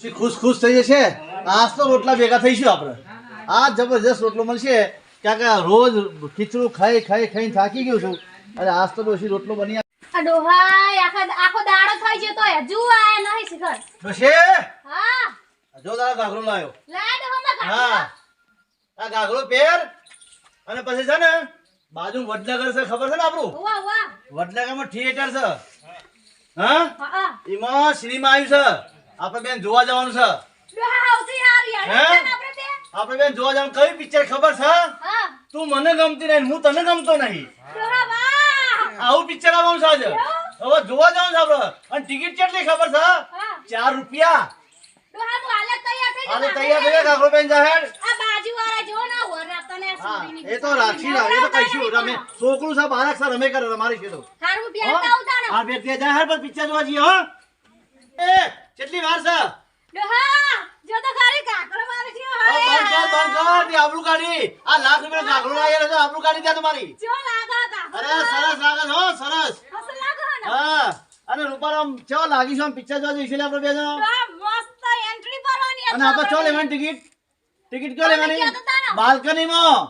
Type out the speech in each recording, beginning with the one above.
ખુશ ખુશ થઈ જશે? આજ તો રોટલા ભેગા થઈશું આપણે. આ જબરજસ્ત રોટલો મળશે. ક્યાંક રોજ ખીચડું ખાઈ ખાઈ ખાઈને થાકી ગયું છું. અને આજ તો ડોશી રોટલો બની ડોહાય આખો દાડો થઈ જતો હજુ આયા નહીં શિખર. ડોશી! હા. જો ગાઘરો લાય. ડોહામાં હા આ ગાઘરો પહેર અને પછી છે ને બાજુ વડનગર છે ખબર છે ને આપણું? વાહ વાહ વડનગરમાં થિયેટર છે. હા? એમાં સિનેમા આવ્યું છે. આપણે બેન જોવા જવાનું છે. હે? આપણે બેન. જોવા જવાનું કઈ પિક્ચર ખબર છે? તું મને ગમતી નહીં હું તને ગમતો નહીં. આવું પિક્ચર આવવાનું છે આજે. હવે જોવા જવાનું છે આપણે. અને ટિકિટ કેટલી ખબર છે? ચાર રૂપિયા. તૈયાર થઈ થઈ કાકરો બેન. જાહેર. હા એ તો રાખી રાખ એ તો કહીશું. રમે છોકરું બાળક છે રમે કરે રમારી છે તો આ બે ત્યાં જાહેર પર પિક્ચર જોવા જઈએ હો. એ કેટલી વાર છે? ડોહા જો તો ખાલી કાકરો મારે છે હવે બંધ કર બંધ કર દી આબરૂ કાઢી. આ લાખ રૂપિયા કાકરો લાગેલો છે આબરૂ કાઢી દે તમારી. જો લાગા અરે સરસ લાગે હો સરસ. હસ લાગો હા અને રૂપારામ ચો લાગી છો પિક્ચર જો જઈશું આપણે બે જણા? મસ્ત એન્ટ્રી ભરવાની અને આપણે ચો લેવાની ટિકિટ ટિકિટ કયો લેવાની? બાલ્કની માં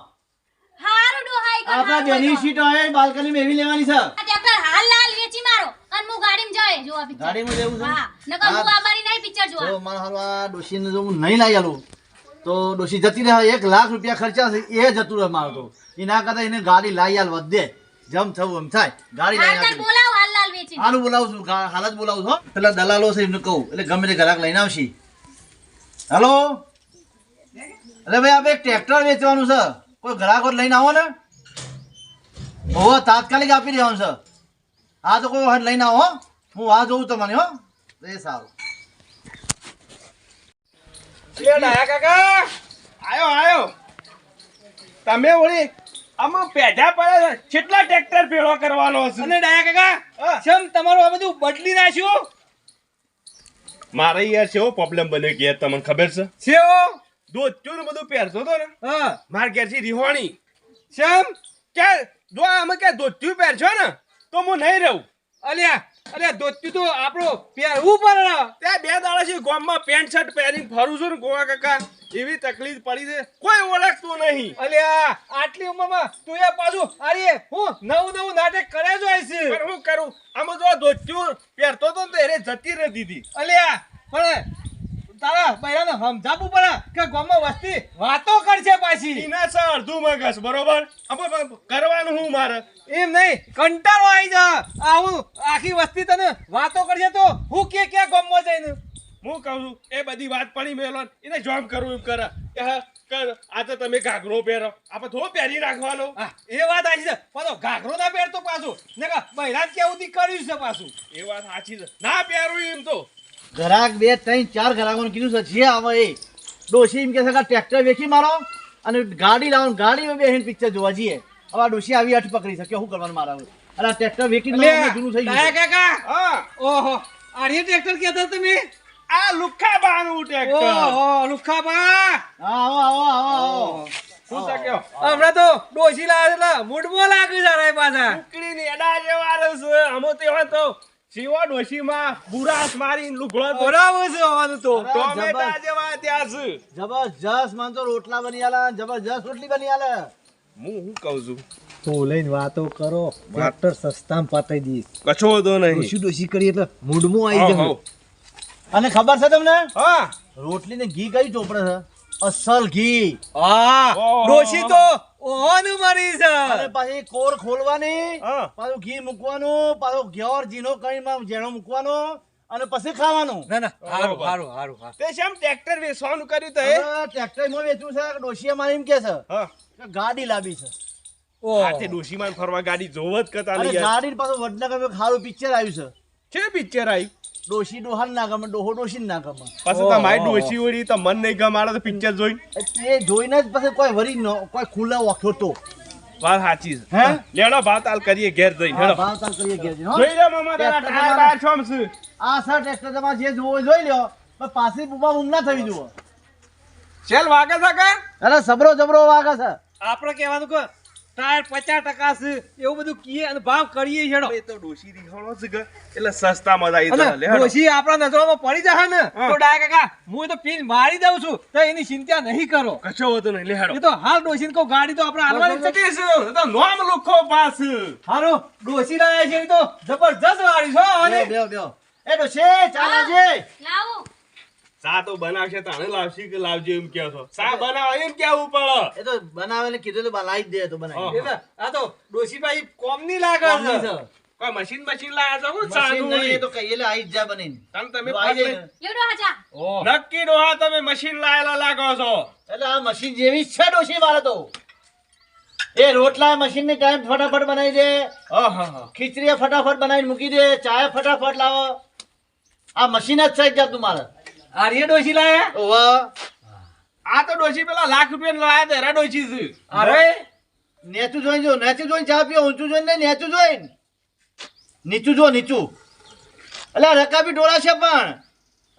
હારું ડોહાઈ આપણા બેની સીટ હોય બાલ્કની એવી લેવાની છે આ ટ્રેક્ટર હાલ લાલ વેચી મારો અને હું ગાડીમાં જાય જોવા પિક્ચર ગાડીમાં જવું છે હા. નકર હું. આબારી નહીં પિક્ચર જોવા. તો મારા હાલવા ડોશીને જો હું નહીં લાવી આલું તો ડોશી જતી રહે એક લાખ રૂપિયા ખર્ચા છે એ જતું રહે મારો તો. એના કરતા એને ગાડી લાવી આલ વધે જમ થવું એમ થાય. ગાડી હાલ આપી બોલાવ હાલ લાલ વેચી હાલું બોલાવું છું હાલ જ બોલાવું છું. પેલા દલાલો છે એમને કહું. એટલે ગમે તે ગ્રાહક લઈને આવશી. હલો? અરે ભાઈ આપણે એક ટ્રેક્ટર વેચવાનું છે. કોઈ ગ્રાહકો લઈને આવો ને. ઓહો તાત્કાલિક આપી દેવાનું છે. હા તો કોઈ વખત લઈને આવો હો. આ જોઉં તમને હો. એ સારું. કાકા. આયો આયો. તમે ઓળી આમાં પેઢા પડે કેટલા ટ્રેક્ટર ભેળો કરવાનો છે અને ડાયા કાકા. શેમ તમારું આ બધું બદલી નાખ્યું? મારે યાર કેવો પ્રોબ્લેમ બન્યો કે તમને ખબર છે? સેવો દોચ્યું ને બધું પહેરતો તો ને. હા. માર ઘેરથી રિહોણી. શેમ? કે જો આમાં કે દોચ્યું પહેરશો ને તો હું નહીં રહું. અલ્યા અલ્યા ધોતી તો આપણો પહેરવું પડે ત્યાં બે દાડા છે ગામમાં પેન્ટ શર્ટ પહેરીને ફરું છું ને ગોવા કાકા એવી તકલીફ પડી છે. કોઈ ઓળખતું નહીં. અલ્યા આટલી ઉંમરમાં તું એ પાછું અરે હું નવું નવું નાટક કરે જ હોય છે. પણ હું કરું? આમાં જો દોચ્યું પહેરતો તો ને તો એને જતી રહી દીધી અલ્યા પણ તારા બૈરાને સમજાવવું પડે કે ગામમાં વસ્તી વાતો કરશે પાછી. એના છે અડધું મગજ બરોબર? કરવાનું હું મારે? એમ નહીં કંટાળો આવી જા. આવું આખી વસ્તી તને વાતો કરશે તો હું કે ક્યાં ગામમાં જઈને? હું કહું છું એ બધી વાત પડી મેલો એને જોબ કરવું એમ કરે. આ તો તમે ઘાઘરો પહેરો. આપણે થોડો પહેરી રાખવાનો એ વાત સાચી છે પાછો ઘાઘરો ના પહેરતો પાછું. ને બૈરાજ કેવું થી કર્યું છે પાછું? એ વાત સાચી છે. ના પહેરું એમ તો. ગ્રાહક બે ત્રણ ચાર ગ્રાહકોને કીધું છે જે આવે એ. ડોશી એમ કે છે કે ટ્રેક્ટર વેચી મારો અને ગાડી લાવો ગાડીમાં બેસીને પિક્ચર જોવા જઈએ. હવે આ ડોશી આવી અઠ પકડી શકે શું કરવાનું મારા હવે? આ ટ્રેક્ટર વેચી જૂનું થઈ ગયું કાકા ઓહો આર્ય ટ્રેક્ટર કહેતા તમે? આ લુખ્ખા બાનું ટ્રેક્ટર. ઓહો લુખાબા. હા આવો આવો આવો આવો. શું શક્યો હમણાં તો ડોસી લાવે એટલે મૂડમાં લાગે જરા પાછા. ઉકળી ને એડા જેવા છે આમો તેવા તો શિવા ડોશીમાં બુરાસ લુગડો તો બરાબર છે હોવાનું તો. ટોમેટા જેવા ત્યાં છે. જબરજસ્ત મન તો રોટલા બની આલે જબરજસ્ત રોટલી બની આલે. હું શું કહું છું? તો લઈને વાતો કરો. ટ્રેક્ટર સસ્તામાં પતાઈ દઈશ. કશો તો નહીં. ડોશી ડોશી કરી એટલે મૂડમાં આવી જાય અને ખબર છે તમને? હા. રોટલી ને ઘી કઈ ચોપડે છે? અસલ ઘી. હા. ઓહો. તો ઓહનું મરી છે. અને પાછી કોર ખોલવાની હા. પાછું ઘી મૂકવાનું પાછું ઘેર જીનો કઈ જેણો મૂકવાનો અને પછી ખાવાનું. ના ના હારું. હારું હારું હા તે શેમ ટ્રેક્ટર વેચવાનું કર્યું તો એ? માં વેચવું છે ડોશીએ મારી એમ કે છે હા. ગાડી લાવી છે. ઓહો. આ તે ડોશીમાં ફરવા ગાડી જોવ જ કરતા ગાડી પાછું વડનગર ખારું પિક્ચર આવ્યું છે. છે પિક્ચર આવી ડોશી ડોહાલ ના ગમે ડોહો ડોશી ના ગમે. પછી તમારી ડોશી વળી તો મન નહીં ગમાડે તો પિક્ચર જોઈને. એ જોઈને જ પછી કોઈ વરી ન કોઈ ખુલ્લો ઓખ્યો તો. વાત સાચી છે. હે? લેડો ભાવતાલ કરીએ ઘેર જઈને હેડો. ભાવ તાલ કરીએ ઘેર જઈને, જોઈ લે મામા તારા ટાયર બાર છોમ છે. આ સર ટ્રેક્ટર તમાર જે જોવો જોઈ લ્યો. પણ પાછી બુબા ઊંઘ ના થવી જુઓ. ચેલ વાગે છે કે? અરે સબરો જબરો વાગે છે. આપણે કહેવાનું કે ટાયર પચાસ ટકા છે એવું બધું કીએ અને ભાવ કરીએ છે એ તો ડોશી રીંગણો છે કે એટલે સસ્તામાં આવી જાય ડોશી આપણા નજરોમાં પડી જશે ને તો ડાય કાકા હું તો પીન મારી દઉં છું તો એની ચિંતા નહીં કરો. કશો વાંધો નહીં લેહાડો એ તો હાલ ડોશીને કહું ગાડી તો આપણે હાલવાની જ છે. તો નોમ લુખો પાસ. હારો ડોશી લાયા છે તો જબરજસ્ત વાળી છો અને બેહો, બેહો. એ ડોશી, ચાલો જે. લાવો. ચા તો બનાવશે તાણે લાવશી કે લાવજો એમ કહો છો. ચા બનાવો એમ કેવું પડે. એ તો બનાવેને કીધું તો લાવી દે તો બનાવી આ તો ડોશી ભાઈ કોમની લાગે છે. છે. કોઈ મશીન મશીન લાયા છો હું ચાનું એ તો આઈ જ તમ તમે ને. નક્કી ડોહા તમે મશીન લાયેલા લાગો છો. એટલે આ મશીન જેવી છે ડોશી મારે તો. એ રોટલા મશીનની ટાઈમ ફટાફટ બનાવી દે. ખીચડી ફટાફટ બનાવીને મૂકી દે. ચાય ફટાફટ લાવો. આ મશીન જ છે એક જાતનું મારે. આર્ય ડોશી લાયા? ઓવે. આ તો ડોશી પેલા લાખ રૂપિયા લાયા તેરા ડોશી છે. અરે નેચું જોઈને જો નેચું જોઈને ચા પીઓ ઊંચું જોઈને નેચું જોઈને. નીચું જો નીચું. એટલે રકાબી ડોળા છે પણ.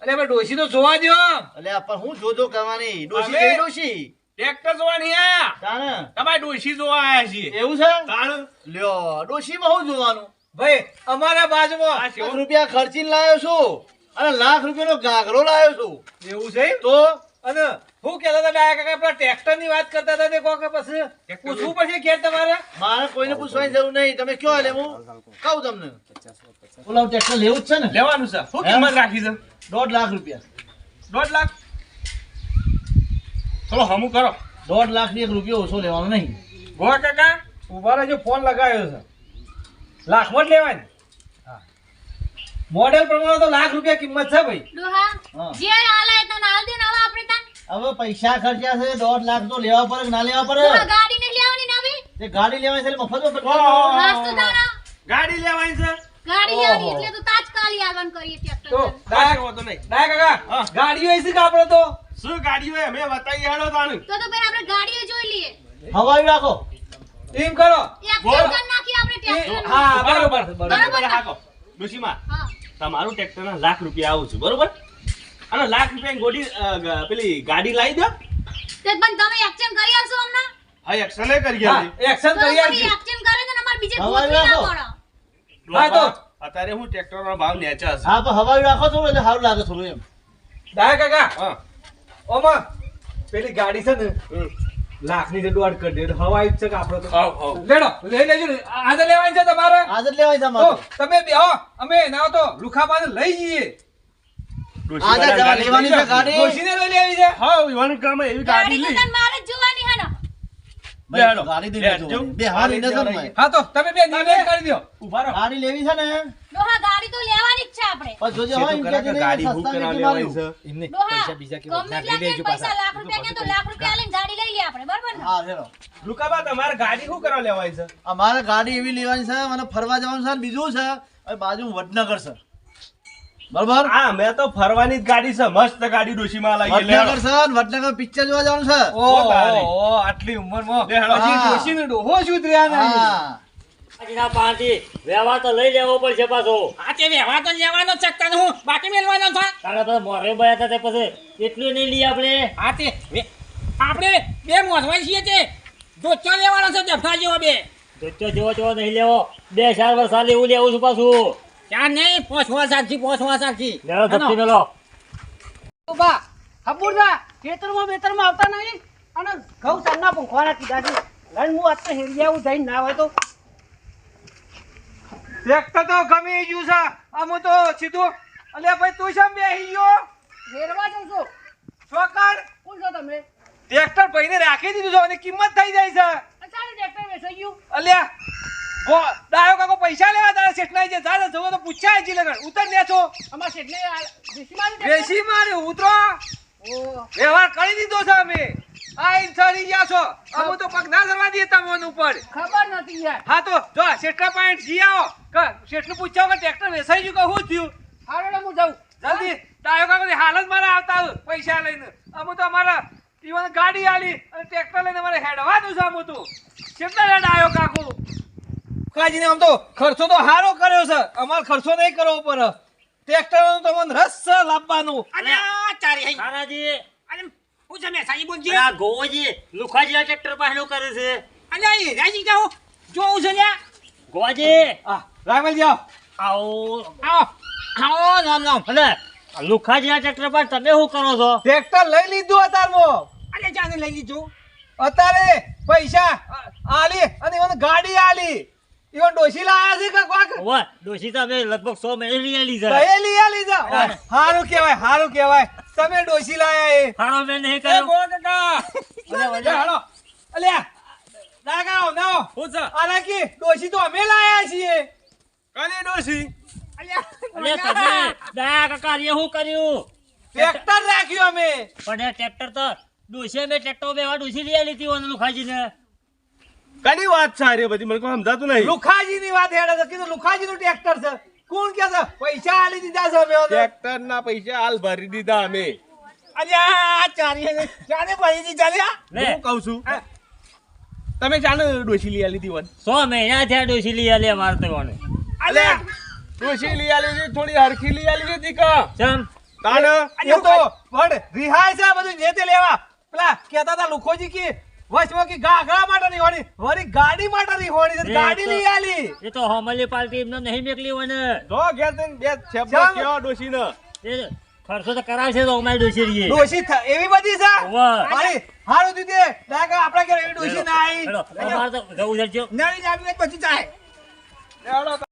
અરે ભાઈ ડોશી તો જોવા દો એટલે પણ હું જોજો કરવાની? ડોશી અમે- કેવી ડોશી. ટ્રેક્ટર જોવાની આ તાણ. તમારે ડોશી જોવા આયા છીએ. એવું છે? તાણ. લ્યો ડોશીમાં હું જોવાનું? ભાઈ અમારા બાજુમાં. આ લાખ કેવું? રૂપિયા ખર્ચીને લાવ્યો છું. અને લાખ રૂપિયાનો ગાગરો લાવ્યો છું. એવું છે તો? અને હું કેતા હતા ડાયા કાકા પેલા ટ્રેક્ટરની વાત કરતા હતા તે કે પછી? પૂછવું પડશે ઘેર તમારે? મારે કોઈને પૂછવાની જરૂર નહીં. તમે કયો એટલે હું કહું તમને. બોલાવ ટ્રેક્ટર લેવું જ છે ને? લેવાનું છે. શું કિંમત રાખી છે? દોઢ લાખ રૂપિયા. દોઢ લાખ? થોડો હમું કરો. દોઢ લાખની એક રૂપિયો ઓછો લેવાનો નહીં. ગોવા કાકા? ઊભા રહેજો ફોન લગાવ્યો છે. લાખમાં જ લેવાય ને. મોડેલ પ્રમાણે તો લાખ રૂપિયા કિંમત છે ભાઈ. ડોહા જે હાલે એ તને હાલ દે ને આપણે તાન. હવે પૈસા ખર્ચ્યા છે 1.5 લાખ તો લેવા પડે ના લેવા પડે? ગાડી ને લેવાની ના ભાઈ તે ગાડી લેવાની છે મફત. ભરવાનું. નાસ્તો તારા ગાડી લેવાની છે? ગાડી લેવાની એટલે તો તાત્કાલિક આગન કરીએ ટ્રેક્ટર તો કશો વાંધો નહીં. હા. કાકા ગાડીઓ હશે કે આપણે તો? શું ગાડી હોય અમે બતાઈ હેડો તાણ. તો તો ભાઈ આપણે ગાડીઓ જોઈ લઈએ. હવાઈ રાખો. એમ કરો. એક. કરી આપણે ટ્રેક્ટર હા બરોબર. બરોબર. બરોબર. હાકો. ડોશીમાં. હા. તમારું ટ્રેક્ટરના લાખ રૂપિયા આવું છું બરોબર? અને લાખ રૂપિયાની ગોડી પેલી ગાડી લાવી દો. તે પણ તમે એક્શન કરી આવશો અમને હા એક્શન કરી આલી. એક્શન કરી આવજો. એક્શન કરે તો અમારે બીજે હવાઈ ના રાખો. હા તો. અત્યારે હું ટ્રેક્ટરનો ભાવ નેચા છે. હા હવાઈ રાખો થોડું એટલે સારું લાગે થોડું એમ. ડાયા કાકા હા. ઓમાં પેલી ગાડી છે ને લાખની જે દોડ કરી દે. તો હવાઈ છે કે આપણે તો. લેડો લઈ લેજો ને. આજે લેવાની છે તમારે. આજે જ લેવાય છે અમારે. તમે બેહો અમે ના તો લુખા પાસે લઈ જઈએ. આજે જવા લેવાની લઈ છે. ગાડી. ડોશીને લઈ લેવી છે. હા યુવાન ગામમાં એવી ગાડી લઈ. મારે જ જોવાની હે ને ભાઈ, બેહાડો. ગાડી દઈ દેજો બે હારી નજર હા તો તમે બે નિર્ણય કરી દો. ઊભા રહો. ગાડી લેવી છે ને? ડોહા ગાડી તો લેવાની જ છે આપણે. પણ જોજે હોય એમ કહેતી ગાડી બુક સસ્તા કરાવી લેવાની છે. એમને ડોહા ગમે એટલા કે પૈસા લાખ રૂપિયા કે તો લાખ રૂપિયા લઈને ગાડી લઈ લઈએ આપણે બરાબર ને? હા હેલો. લુકાબા તમારે ગાડી શું કરવા લેવાય છે? અમારે ગાડી એવી લેવાની છે મને ફરવા જવાનું છે બીજું છે. બાજુ વડનગર છે બરોબર? હા મેં તો ફરવાની જ ગાડી છે મસ્ત ગાડી ડોશીમાં લાગી વડનગર છે વડનગર પિક્ચર જોવા જવાનું છે? ઓ ઓ આટલી ઉંમરમાં બે હેડો. પછી હા. ડોશીનો ડોહો સુધર્યા નહીં હા. આજના પાંચથી વ્યવહાર તો લઈ લેવો પડશે પાછો. હા તે વ્યવહાર તો લેવાનો ચક્કર હું બાકી મેલવાનો છે. તારે તો મોરે બયા હતા તે પછી એટલું નહીં લઈએ આપણે. હા તે આપણે બે મોસવા છીએ તે. દોચો લેવાનો છે જફા જેવો બે. ધોત્યો જેવો જેવો નહીં લેવો. બે ચાર વર્ષ હાલ એવું લેવું છું પાછું. ત્યાં નહીં પોસવા સારથી પોસવા સારથી લેવો ધપકી મેલો. બા હબુરદા ખેતરમાં બેતરમાં આવતા નહીં. અને ઘઉં સરના પંખવાના કીધા છે. લઈને હું અત્યારે હેરિયા આવું જઈને ના હોય તો. ટ્રેક્ટર તો ગમી ગયું છે. આમ તો સીધું. અલ્યા ભાઈ તું શેમ બેહી ગયો? હેરવા જઉં છું. ચોકડ કોણ છો તમે? ટ્રેક્ટર ભાઈને રાખી દીધું છે અને કિંમત થઈ જાય છે. અચાનક ટ્રેક્ટર વેચાઈ ગયું. અલ્યા ગો ડાયો કાકો પૈસા લેવા તારા શેઠના જે જાડે જવો તો પૂછ્યા જી લગન. ઉતર ને છો. અમારા શેઠને દેશી મારી ઉતરો. વ્યવહાર કરી દીધો છે અમે. આ ઇન્સાની ગયા છો. અમે તો પગ ના કરવા દઈએ તમને ઉપર. ખબર નથી યાર. હા તો જો શેઠના પોઈન્ટ જી આવો. શેઠનું પૂછ્યા કે ટ્રેક્ટર વેસાઈ ગયું કે શું થયું? હાલો હું જાઉં. જલ્દી. ડાયો કાકો હાલ જ મારા આવતા પૈસા લઈને. અમે તો અમારા ઈવન ગાડી આલી અને ટ્રેક્ટર લઈને મારે હેડવાનું છે આમ તો. કેટલા હેડ આવ્યો કાકો? કાજીને આમ તો ખર્ચો તો હારો કર્યો છે. અમારે ખર્ચો નહીં કરવો પડે. ટ્રેક્ટર તો મને રસ છે લાવવાનું. અને આ ચારી હઈ. તાનાજી અને હું છે મેસાજી બોલજી? આ ગોવોજી લુખાજી આ ટ્રેક્ટર પાછળ કરે છે? અને એ રાજી જાઓ જોઉં છે લ્યા. ગોવાજી. આ રામલજી આવો. આવો. આવો. આવો નામ નામ. લુખાજી આ ટ્રેક્ટર પર તમે શું કરો છો? ટ્રેક્ટર લઈ લીધું અતારમાં. અરે જાને લઈ લીધું. અત્યારે પૈસા આલી અને મને ગાડી આલી. ઈવન ડોશી લાયા છે કે કોક? હવે ડોશી તમે લગભગ સો મહિને લઈ લીધા. છે દહેલી આલી જા હારું કહેવાય હારું કહેવાય. તમે ડોશી લાયા એ. હારો મેં નહીં એ કર્યો. ગો કાકા. અલે હાલો. અલ્યા દાગા હું આલા ડોશી તો અમે લાયા છીએ. કની ડોસી અલે તમે દયા કાકા એ શું કર્યું? ટ્રેક્ટર રાખ્યું અમે. પણ એ ટ્રેક્ટર તો ડોશી મેં ટ્રેક્ટર બે લીધી ડોશી લઈ આલી હતી ઓને લુખાજીને વાત છે અરે બધી? મને કોઈ સમજાતું નહીં. લુખાજી ની વાત હેડે છે કીધું લુખાજી નું ટ્રેક્ટર છે. કોણ કે છે? પૈસા આલી દીધા છે અમે ટ્રેક્ટર ના પૈસા હાલ ભરી દીધા અમે. અલ્યા ચારી ચારે ભરી દીધા ચાલ્યા લે. હું કહું છું? તમે ચાને ડોસી લઈ આલી દીવન સો મહિના થયા ડોસી લઈ આલી અમારે તો ઓને અલ્યા ડોસી લઈ આલી છે થોડી હરખી લઈ આલી છે દીકા ચમ. તાણ? એ તો વડ રિહાય છે આ બધું જે તે લેવા. પેલા કહેતા હતા લુખોજી કી વચમાં કી ગાગડા માટે નહીં હોડી. વળી ગાડી માટે નહીં હોડી ગાડી લઈ આલી. એ તો હમલી પાલતી એમને નહીં મેકલી હોય જો ઘેર જઈને બે છેબો. કયો ડોસી ને એ ખર્ચો તો કરાવશે તો અમારી ડોશી રીએ ડોશી એવી બધી છે? વાહ. હારી દીધે દાગા આપણા ઘરે એવી ડોશી ના આવી હેલો, તો જવું છે નહીં નાની પછી લેવડો